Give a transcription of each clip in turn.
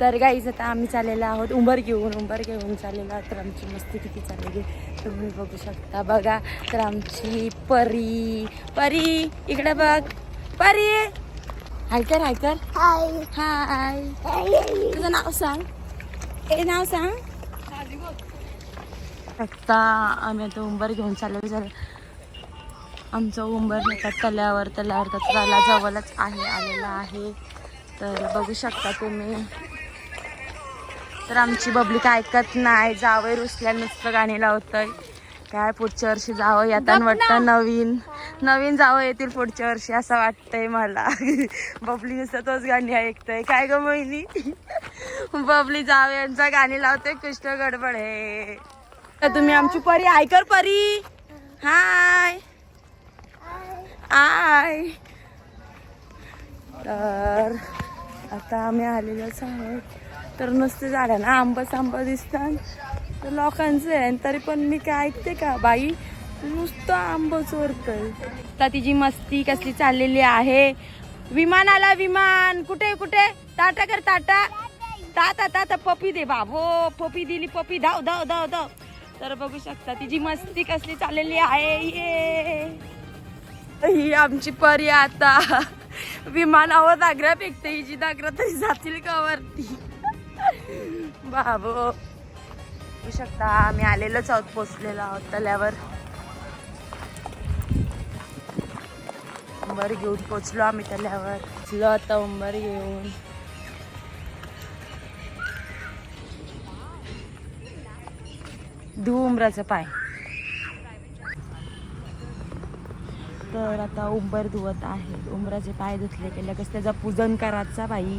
तर गाईज आता आम्ही चाललेलो आहोत उंबर घेऊन उंबर घेऊन चाललेलो आहोत. तर आमची मस्ती किती चाललेली तुम्ही बघू शकता बघा. तर आमची परी. परी इकडे बघ. परी! हाय कर हाय कर. हाय हाय तुझं नाव सांग. ए नाव सांग. आता आम्ही आता उंबर घेऊन चाललेलो झालं आमचं उंबर नेतात तल्यावर तल्यावर कचराला जवळच आहे आलेला आहे. तर बघू शकता तुम्ही. तर आमची पब्लिक ऐकत नाही जावं रुसल्या नुसतं गाणी लावतंय. काय पुढच्या वर्षी जावं येताना वाटतं नवीन. नवीन जावं येतील पुढच्या वर्षी असं वाटतंय मला. बबली नुसतं तोच गाणी ऐकतंय. काय ग मोहिनी? बबली जावं यांचा गाणी लावतोय कृष्ण गडबड हे. तर तुम्ही आमची परी ऐकर परी. हाय. आय तर आता आम्ही आलेलोच आहोत. तर नुसते झाडांना आंबस आंबा दिसतात. तर लोकांचं आहे आणि तरी पण मी काय ऐकते का बाई? नुसतं आंब चोरतय. आता तिची मस्ती कसली चाललेली आहे. विमान आला विमान. कुठे कुठे? ताटा कर ताटा. ताता ताता पपी दे बाबो हो, पपी दिली पपी. धाव धाव धाव धाव. तर बघू शकता तिची मस्ती कसली चाललेली आहे. ये. ही आमची परी आता. विमानावर दागऱ्या फेकते. हिची दागरा तरी जातील का वरती? बाबो. बघू शकता आम्ही आलेलोच आहोत पोचलेलो आहोत तल्यावर उंबर घेऊन पोचलो आम्ही तल्यावर पोचलो आता उंबर घेऊन. धू उंबराचा पाय. तर आता उंबर धुवत आहे उंबराचे पाय धुतले की लगेच त्याचा पूजन करायचा बाई.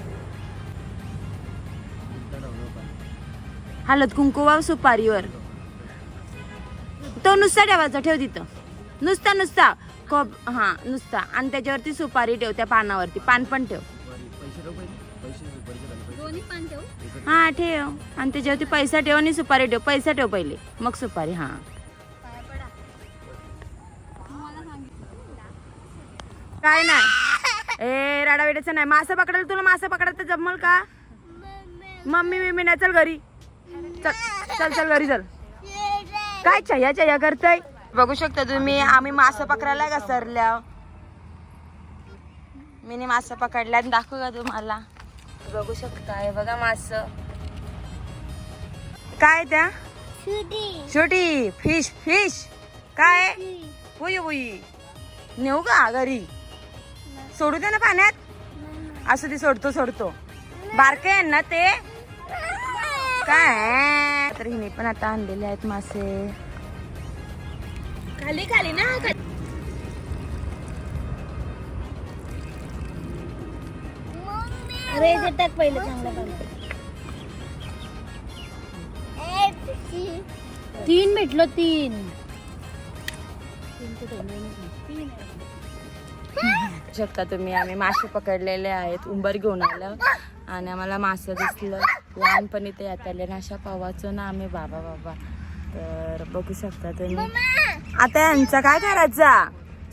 हलत कुंकू वाव सुपारीवर. तो नुसता ठेवायचा ठेव तिथं. नुसता नुसता. कप हा नुसता. आणि त्याच्यावरती सुपारी ठेव त्या पानावरती. पान पण ठेव. हा ठेव. आणि त्याच्यावरती पैसा ठेव आणि सुपारी ठेव. पैसा ठेव पहिले. मग सुपारी हा. काय नाही. ए राडावेड्याचं नाही. मासा पकडायला तुला मासा पकडायला जमल का? मम्मी बिम्मी नाही चल घरी. चल चल चल घरी चल. काय छया छया करताय? बघू शकता तुम्ही आम्ही मासा पकडायला घसरल्या मी मासा पकडल्या आणि दाखवू का तुम्हाला? बघू शकताय बघा मास. काय त्या? छोटी फिश फिश काय बुई बुई नेऊ का घरी? सोडू दे ना पाण्यात? असं ती सोडतो सोडतो. बारके आहे ना ते? काय? तर हिने पण आता आणलेले आहेत मासे. खाली खाली ना अरे इथे टाक पहिलं चांगलं तीन भेटलो तीन. शकता तुम्ही आम्ही मासे पकडलेले आहेत उंबर घेऊन आलं. आणि आम्हाला मासे दिसलं. लहानपणी ते येत आले नाशा पावाचं ना आम्ही बाबा बाबा. तर बघू शकता तुम्ही. आता यांचा काय करायचा?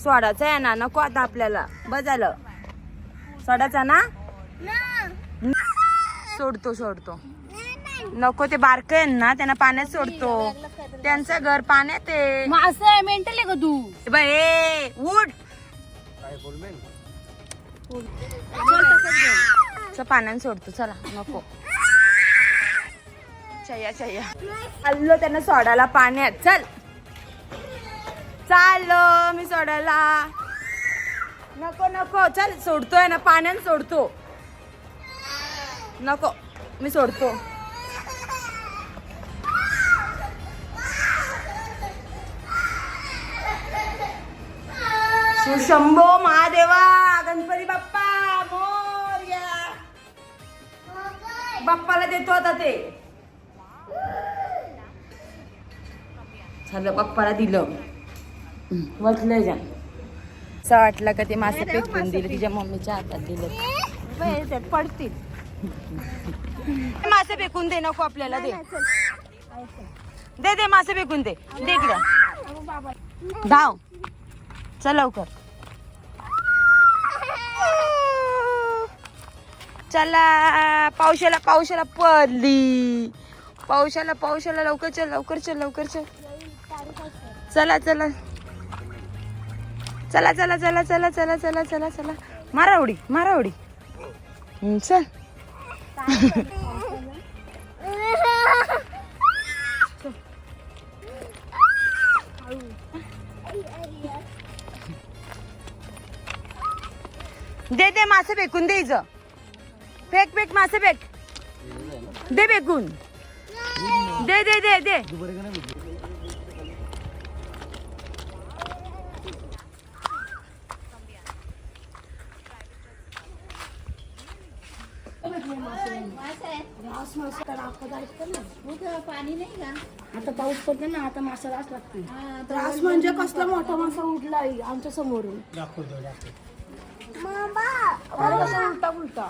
सोडाचा आहे ना नको आता आपल्याला. बस झालं. सोडाचा ना? सोडतो सोडतो. नको ते बारक आहे ना त्यांना पाण्यात सोडतो. त्यांचं घर पाण्यात आहे. असं आहे मेंटल आहे का तू? बाई ए, उठ. च पाण्याने सोडतो चला नको. चया चया चाललो त्यांना सोडायला पाण्यात. चल. चाललो मी सोडायला. नको नको. चल सोडतोय ना पाण्यात सोडतो. नको मी सोडतो. सुशंभो महादेवा गणपती बाप्पा मोर्या. बाप्पाला देतो आता ते. झालं बाप्पाला दिलं. वाचलंय जा. असं वाटलं का ते मासे फेकून दिले तिच्या मम्मीच्या हातात दिलं. पडतील. मासे फेकून दे नको आपल्याला दे. दे दे मासे फेकून दे. दे इकडं. धाव. चल लवकर. चला पावसाला पावसाला पडली. पावसाला पावसाला लवकर चल लवकर चल लवकर चल. चला चला. चला चला चला चला चला चला चला चला. मारा उडी मारा उडी. चल. दे दे मासे फेकून दे इज फेक फेक मासे फेक. दे फेकून. दे दे दे दे. आता पाऊस पडतो ना आता मासा जास्त लागते त्रास म्हणजे कसला मोठा मासा उडलाय आमच्या समोरून. अरे कसा उलटा उलटा